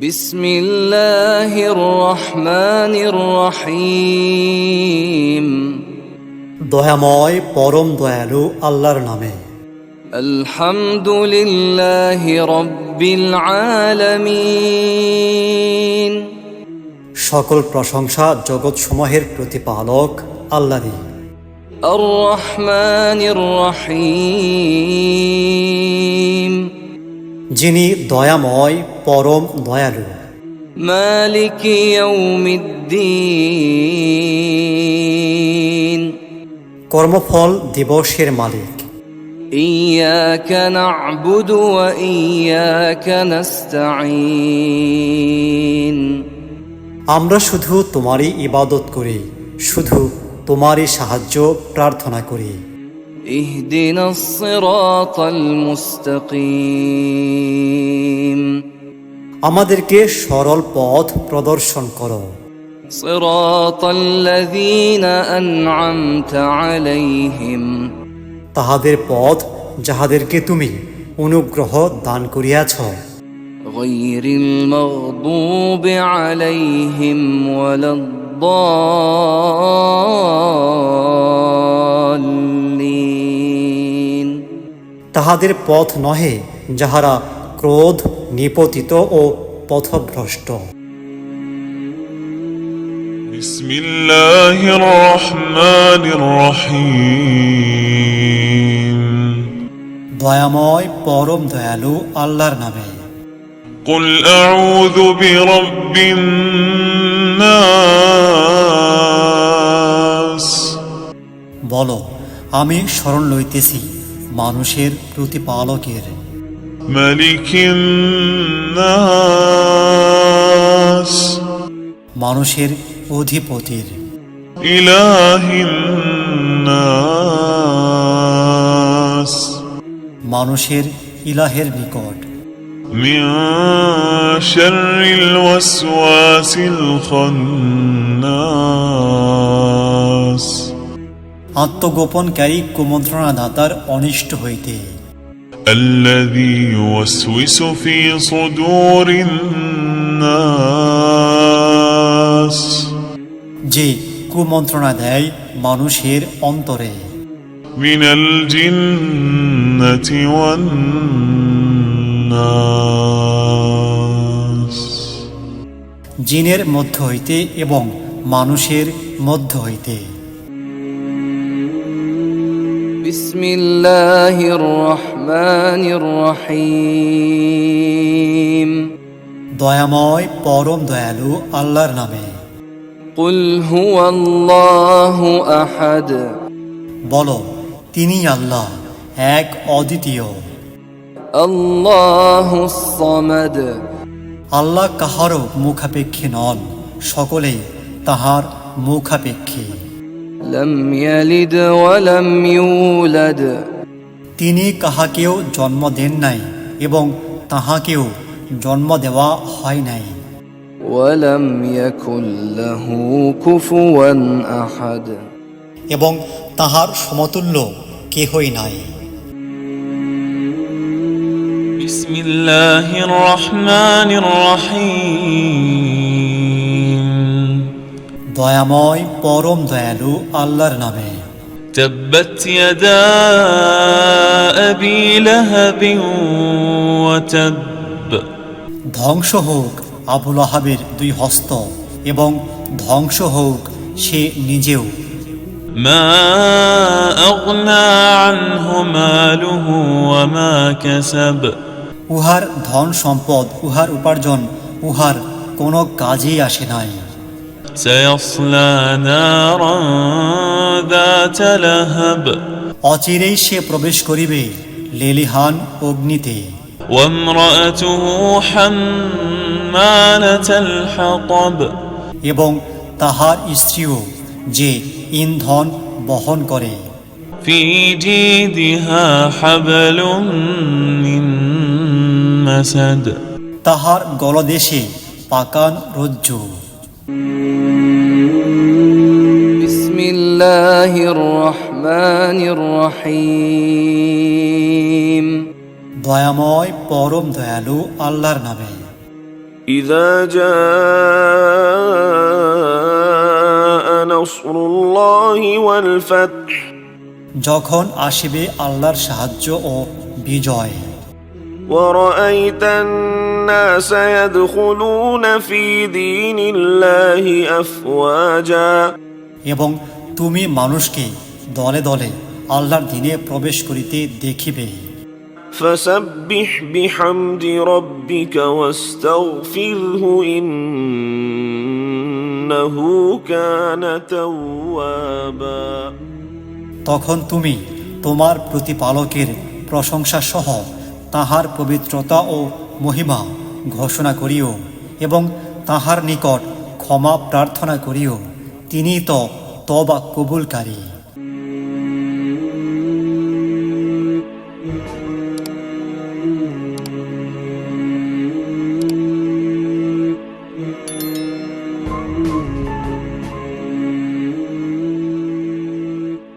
بسم الله الرحمن الرحيم দয়াময় পরম দয়ালু আল্লাহর নামে الحمد لله رب العالمين সকল প্রশংসা জগৎসমূহের প্রতিপালক আল্লাহরই الرحمن الرحيم যিনি দয়াময় পরম দয়ালু مالك يوم الدين কর্মফল দিবসের মালিক إياك نعبد وإياك نستعين আমরা শুধু তোমারই ইবাদত করি শুধু তোমারই সাহায্য প্রার্থনা করি اهدنا الصراط المستقيم আমাদেরকে সরল পথ প্রদর্শন করো صراط الذين أنعمت عليهم তাহাদের পথ যাহাদেরকে তুমি অনুগ্রহ দান করিয়াছ غير المغضوب عليهم ولا الضالين তাহাদের পথ নহে যাহারা ক্রোধ নিপতিত ও পথভ্রষ্ট بسم الله الرحمن الرحيم দয়াময় পরম দয়ালু আল্লাহর নামে قل أعوذ برب الناس বলো আমি স্মরণ লইতেছি মানুষের প্রতিপালকের ملك الناس মানুষের অধিপতির إله الناس মানুষের ইলাহের নিকট من شر الوسواس الخناس আত্মগোপনকারী কুমন্ত্রণা দাতার অনিষ্ট হইতে الذي يوسوس في صدور الناس যে কুমন্ত্রণা দেয় মানুষের অন্তরে من الجنة والناس জিনের মধ্য হইতে এবং মানুষের মধ্য হইতে بسم الله الرحمن الرحيم দয়াময় পরম দয়ালু আল্লাহর নামে قل هو الله احد বলো তিনি আল্লাহ এক অদ্বিতীয় الله الصمد আল্লাহ কাহারও মুখাপেক্ষী নন সকলেই তাহার মুখাপেক্ষী لم يلد ولم يولد তিনি কাহাকেও জন্ম দেন নাই এবং তাহাকেও জন্ম দেওয়া হয় নাই ولم يكن له كفوا احد এবং তাহার সমতুল্য কেহই নাই بسم الله الرحمن الرحيم দয়াময় পরম দয়ালু আল্লাহর নামে تبت يدا أبي لهب وتب ধ্বংস হোক আবুল আহাবের দুই হস্ত এবং ধ্বংস হোক সে নিজেও ما أغنى عنه ماله وما كسب উহার ধন সম্পদ উহার উপার্জন উহার কোনো কাজেই আসে নাই অচিরেই সে প্রবেশ করিবে লেলিহান অগ্নিতে। এবং তাহার স্ত্রীও যে ইন্ধন বহন করে। তাহার গলদেশে পাকান রজ্জু। بسم الله الرحمن الرحيم দয়াময় পরম দয়ালু আল্লাহর নামে إذا جاء نصر الله والفتح যখন আসিবে আল্লাহর সাহায্য ও বিজয় ورأيت الناس يدخلون في دين الله أفواجا এবং তুমি মানুষকে দলে দলে আল্লাহর দিনে প্রবেশ করিতে দেখিবে فسبح بحمد ربك واستغفره إنه كان توابا তখন তুমি তোমার প্রতিপালকের প্রশংসা সহ তাহার পবিত্রতা ও মহিমা ঘোষণা করিও এবং তাহার নিকট ক্ষমা প্রার্থনা করিও। তিনি তো তবা কবুলকারী।